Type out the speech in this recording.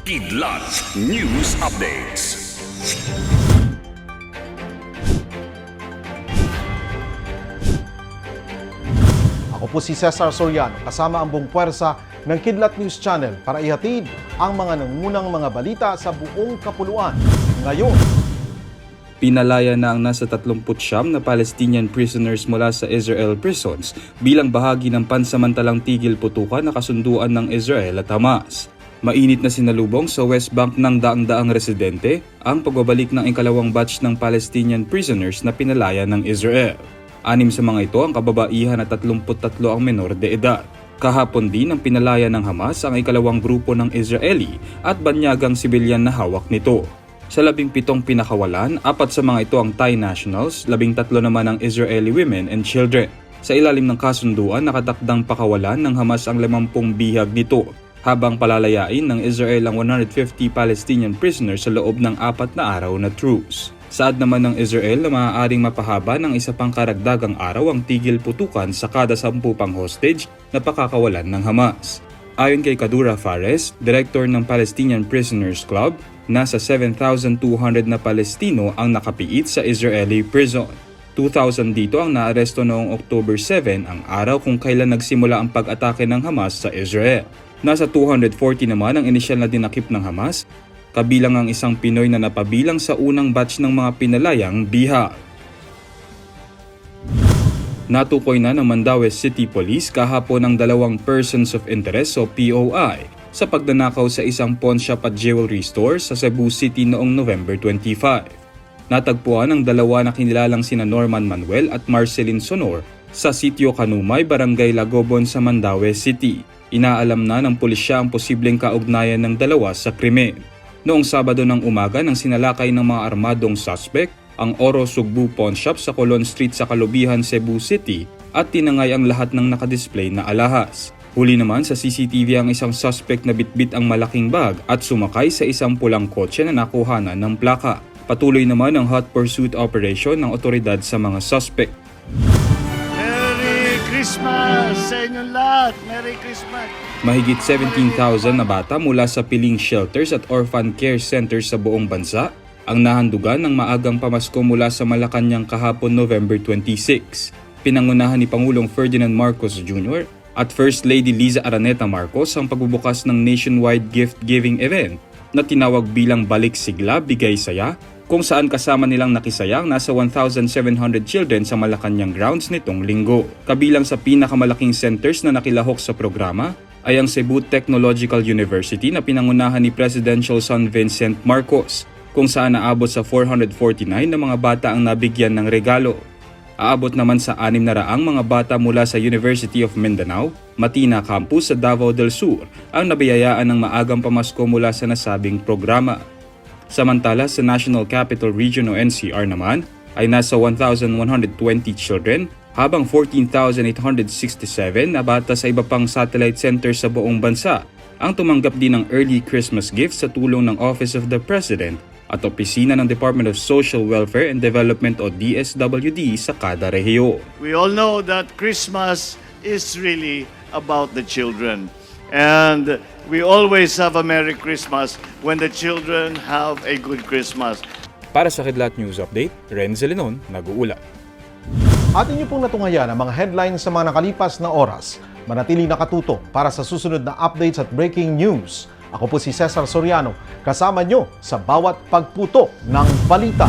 Kidlat News Updates. Ako po si Cesar Soriano kasama ang buong puwersa ng Kidlat News Channel para ihatid ang mga nangunang mga balita sa buong kapuluan. Ngayon, Pinalaya na ang nasa 39 na Palestinian prisoners mula sa Israel prisons bilang bahagi ng pansamantalang tigil putukan na kasunduan ng Israel at Hamas. Mainit na sinalubong sa West Bank ng daang-daang residente ang pagbabalik ng ikalawang batch ng Palestinian prisoners na pinalaya ng Israel. Anim sa mga ito ang kababaihan at 33 ang menor de edad. Kahapon din ang pinalaya ng Hamas ang ikalawang grupo ng Israeli at banyagang sibilyan na hawak nito. Sa labing pitong pinakawalan, apat sa mga ito ang Thai nationals, labing tatlo naman ang Israeli women and children. Sa ilalim ng kasunduan, nakatakdang pakawalan ng Hamas ang 50 bihag nito, habang palalayain ng Israel ang 150 Palestinian prisoners sa loob ng apat na araw na truce. Saad naman ng Israel na maaaring mapahaba ng isa pang karagdagang araw ang tigil putukan sa kada sampu pang hostage na pakakawalan ng Hamas. Ayon kay Kadura Fares, director ng Palestinian Prisoners Club, nasa 7,200 na Palestino ang nakapiit sa Israeli prison. 2,000 dito ang naaresto noong October 7 ang araw kung kailan nagsimula ang pag-atake ng Hamas sa Israel. Nasa 240 naman ang inisyal na dinakip ng Hamas, kabilang ang isang Pinoy na napabilang sa unang batch ng mga pinalayang bihag. Natukoy na ng Mandaue City Police kahapon ang dalawang persons of interest o POI sa pagnanakaw sa isang pawn shop at jewelry store sa Cebu City noong November 25. Natagpuan ang dalawa na kinilalang sina Norman Manuel at Marceline Sonor sa sitio Kanumay, Barangay Lagobon sa Mandaue City. Inaalam na ng pulisya ang posibleng kaugnayan ng dalawa sa krimen. Noong Sabado ng umaga nang sinalakay ng mga armadong suspect ang Oro Sugbu Pawn Shop sa Colon Street sa Kalubihan, Cebu City at tinangay ang lahat ng nakadisplay na alahas. Huli naman sa CCTV ang isang suspect na bitbit ang malaking bag at sumakay sa isang pulang kotse na nakuhanan ng plaka. Patuloy naman ang hot pursuit operation ng otoridad sa mga suspect. Merry Christmas sa inyong lahat! Merry Christmas! Mahigit 17,000 na bata mula sa piling shelters at orphan care centers sa buong bansa ang nahandugan ng maagang pamasko mula sa Malacanang kahapon November 26. Pinangunahan ni Pangulong Ferdinand Marcos Jr. at First Lady Liza Araneta Marcos ang pagbubukas ng nationwide gift-giving event na tinawag bilang Balik Sigla Bigay Saya kung saan kasama nilang nakisayang nasa 1,700 children sa Malacanang grounds nitong linggo. Kabilang sa pinakamalaking centers na nakilahok sa programa ay ang Cebu Technological University na pinangunahan ni Presidential son Vincent Marcos kung saan naabot sa 449 na mga bata ang nabigyan ng regalo. Aabot naman sa 600 mga bata mula sa University of Mindanao, Matina Campus sa Davao del Sur ang nabiyayaan ng maagang pamasko mula sa nasabing programa. Samantala sa National Capital Region o NCR naman ay nasa 1,120 children habang 14,867 na bata sa iba pang satellite centers sa buong bansa ang tumanggap din ng early Christmas gifts sa tulong ng Office of the President at opisina ng Department of Social Welfare and Development o DSWD sa kada rehiyon. We all know that Christmas is really about the children. And we always have a Merry Christmas when the children have a good Christmas. Para sa Kidlat News Update, Renzo Lenon, nag-uulat. atin niyo pong natungayan ang mga headlines sa mga nakalipas na oras. Manatili nakatuto para sa susunod na updates at breaking news. Ako po si Cesar Soriano, kasama nyo sa bawat pagputo ng balita.